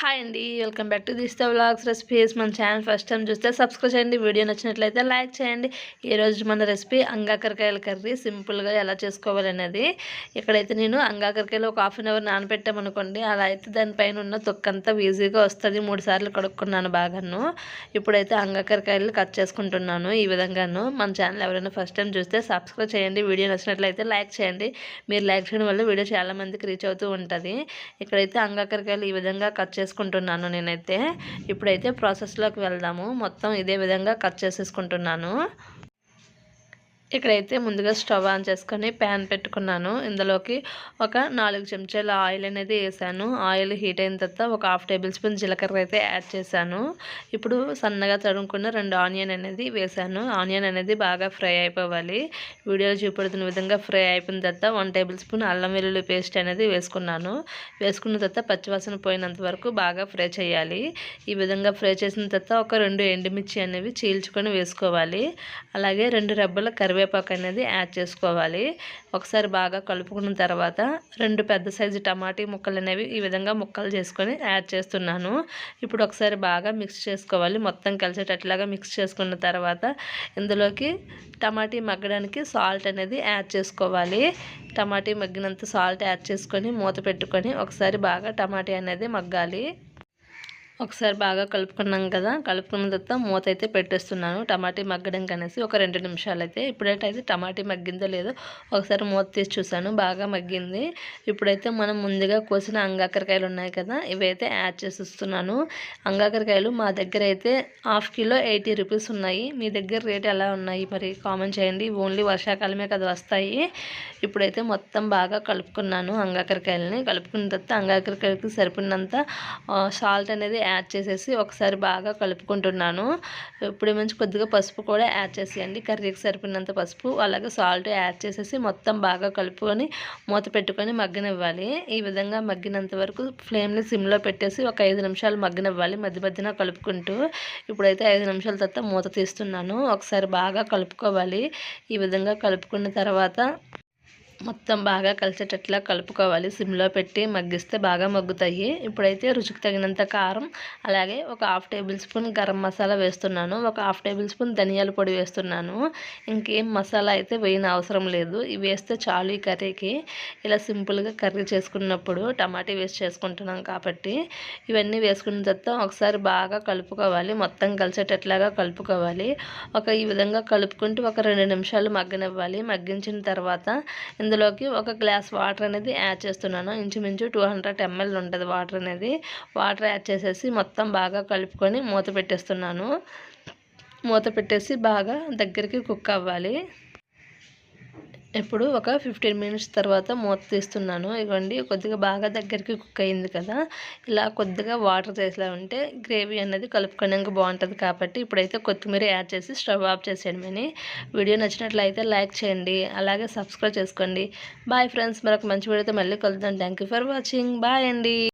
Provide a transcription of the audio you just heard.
Hi అండి welcome back to దిస్త vlogs recipes మన ఛానల్ ఫస్ట్ టైం చూస్తే సబ్స్క్రైబ్ చేయండి. వీడియో నచ్చినట్లయితే లైక్ చేయండి. ఈరోజు మన రెసిపీ అంగాకరకాయల కర్రీ. సింపుల్గా ఎలా చేసుకోవాలనేది. ఇక్కడైతే నేను అంగాకరకాయలు ఒక హాఫ్ అన్ అవర్ నానపెట్టామనుకోండి అలా అయితే దానిపైన ఉన్న తొక్కంతా ఈజీగా వస్తుంది. మూడు సార్లు కడుక్కున్నాను బాగాను. ఇప్పుడైతే అంగాకరకాయలు కట్ చేసుకుంటున్నాను ఈ విధంగాను. మన ఛానల్ ఎవరైనా ఫస్ట్ టైం చూస్తే సబ్స్క్రైబ్ చేయండి. వీడియో నచ్చినట్లయితే లైక్ చేయండి. మీరు లైక్ చేయడం వల్ల వీడియో చాలామందికి రీచ్ అవుతూ ఉంటుంది. ఇక్కడైతే అంగాకరకాయలు ఈ విధంగా కట్ చేసుకుంటున్నాను నేనైతే. ఇప్పుడైతే ప్రాసెస్లోకి వెళ్దాము. మొత్తం ఇదే విధంగా కట్ చేసేసుకుంటున్నాను. ఇక్కడైతే ముందుగా స్టవ్ ఆన్ చేసుకొని ప్యాన్ పెట్టుకున్నాను. ఇందులోకి ఒక నాలుగు చెంచాల ఆయిల్ అనేది వేసాను. ఆయిల్ హీట్ అయిన తర్వాత ఒక హాఫ్ టేబుల్ స్పూన్ జీలకర్ర అయితే యాడ్ చేశాను. ఇప్పుడు సన్నగా తరుముకున్న రెండు ఆనియన్ అనేది వేసాను. ఆనియన్ అనేది బాగా ఫ్రై అయిపోవాలి. వీడియోలో చూపెడుతున్న విధంగా ఫ్రై అయిపోయిన తర్వాత వన్ టేబుల్ స్పూన్ అల్లం వెల్లుల్లి పేస్ట్ అనేది వేసుకున్నాను. వేసుకున్న తర్వాత పచ్చివాసన పోయినంత వరకు బాగా ఫ్రై చేయాలి. ఈ విధంగా ఫ్రై చేసిన తర్వాత ఒక రెండు ఎండుమిర్చి అనేవి చీల్చుకొని వేసుకోవాలి. అలాగే రెండు రెబ్బల కరివే కరివేపాకు అనేది యాడ్ చేసుకోవాలి. ఒకసారి బాగా కలుపుకున్న తర్వాత రెండు పెద్ద సైజు టమాటీ ముక్కలు అనేవి ఈ విధంగా ముక్కలు చేసుకొని యాడ్ చేస్తున్నాను. ఇప్పుడు ఒకసారి బాగా మిక్స్ చేసుకోవాలి. మొత్తం కలిసేటట్లాగా మిక్స్ చేసుకున్న తర్వాత ఇందులోకి టమాటీ మగ్గడానికి సాల్ట్ అనేది యాడ్ చేసుకోవాలి. టమాటీ మగ్గినంత సాల్ట్ యాడ్ చేసుకొని మూత పెట్టుకొని ఒకసారి బాగా టమాటీ అనేది మగ్గాలి. ఒకసారి బాగా కలుపుకున్నాం కదా కలుపుకున్న తర్వాత మూత అయితే పెట్టేస్తున్నాను. టమాటీ మగ్గడం కనేసి ఒక రెండు నిమిషాలు అయితే ఇప్పుడైతే టమాటీ మగ్గిందో లేదో ఒకసారి మూత తీసి చూసాను బాగా మగ్గింది. ఇప్పుడైతే మనం ముందుగా కోసిన అంగాకరకాయలు ఉన్నాయి కదా ఇవైతే యాడ్ చేసిస్తున్నాను. అంగాకరకాయలు మా దగ్గర అయితే హాఫ్ కిలో ఎయిటీ రూపీస్ ఉన్నాయి. మీ దగ్గర రేట్ ఎలా ఉన్నాయి మరి కామెంట్ చేయండి. ఓన్లీ వర్షాకాలమే కదా వస్తాయి. ఇప్పుడైతే మొత్తం బాగా కలుపుకున్నాను అంగాకరకాయలని. కలుపుకున్న తర్వాత అంగాకరకాయలకి సరిపడినంత సాల్ట్ అనేది యాడ్ చేసేసి ఒకసారి బాగా కలుపుకుంటున్నాను. ఇప్పుడు మంచి కొద్దిగా పసుపు కూడా యాడ్ చేసేయండి. కర్రీకి సరిపోయినంత పసుపు అలాగే సాల్ట్ యాడ్ చేసేసి మొత్తం బాగా కలుపుకొని మూత పెట్టుకొని మగ్గనివ్వాలి. ఈ విధంగా మగ్గినంత వరకు ఫ్లేమ్ని సిమ్లో పెట్టేసి ఒక ఐదు నిమిషాలు మగ్గనివ్వాలి. మధ్య మధ్యన కలుపుకుంటూ ఇప్పుడైతే ఐదు నిమిషాల తర్వాత మూత తీస్తున్నాను. ఒకసారి బాగా కలుపుకోవాలి. ఈ విధంగా కలుపుకున్న తర్వాత మొత్తం బాగా కలిసేటట్లా కలుపుకోవాలి. సిమ్లో పెట్టి మగ్గిస్తే బాగా మగ్గుతాయి. ఇప్పుడైతే రుచికి తగినంత కారం అలాగే ఒక half tablespoon garam masala వేస్తున్నాను. ఒక హాఫ్ టేబుల్ స్పూన్ ధనియాల పొడి వేస్తున్నాను. ఇంకేం మసాలా అయితే వేయని అవసరం లేదు. ఇవి వేస్తే చాలు ఈ కర్రీకి. ఇలా సింపుల్గా కర్రీ చేసుకున్నప్పుడు టమాటా వేస్ట్ చేసుకుంటున్నాం కాబట్టి ఇవన్నీ వేసుకున్న తర్వాత ఒకసారి బాగా కలుపుకోవాలి. మొత్తం కలిసేటట్లాగా కలుపుకోవాలి. ఒక ఈ విధంగా కలుపుకుంటూ ఒక రెండు నిమిషాలు మగ్గనివ్వాలి. మగ్గించిన తర్వాత ఇందులోకి ఒక గ్లాస్ వాటర్ అనేది యాడ్ చేస్తున్నాను. ఇంచుమించు టూ హండ్రెడ్ ఎంఎల్ ఉంటుంది వాటర్ అనేది. వాటర్ యాడ్ చేసేసి మొత్తం బాగా కలుపుకొని మూత పెట్టేస్తున్నాను. మూత పెట్టేసి బాగా దగ్గరికి కుక్ అవ్వాలి. ఇప్పుడు ఒక ఫిఫ్టీన్ మినిట్స్ తర్వాత మూత తీస్తున్నాను. ఇవ్వండి కొద్దిగా బాగా దగ్గరికి కుక్ అయింది కదా. ఇలా కొద్దిగా వాటర్ చేసేలా ఉంటే గ్రేవీ అనేది కలుపుకోవడానికి బాగుంటుంది కాబట్టి ఇప్పుడైతే కొత్తిమీర యాడ్ చేసి స్టవ్ ఆఫ్ చేసేయడమని వీడియో నచ్చినట్లయితే లైక్ చేయండి. అలాగే సబ్స్క్రైబ్ చేసుకోండి. బాయ్ ఫ్రెండ్స్ మరొక మంచి వీడియోతో మళ్ళీ కలుద్దాం. థ్యాంక్ ఫర్ వాచింగ్ బాయ్ అండి.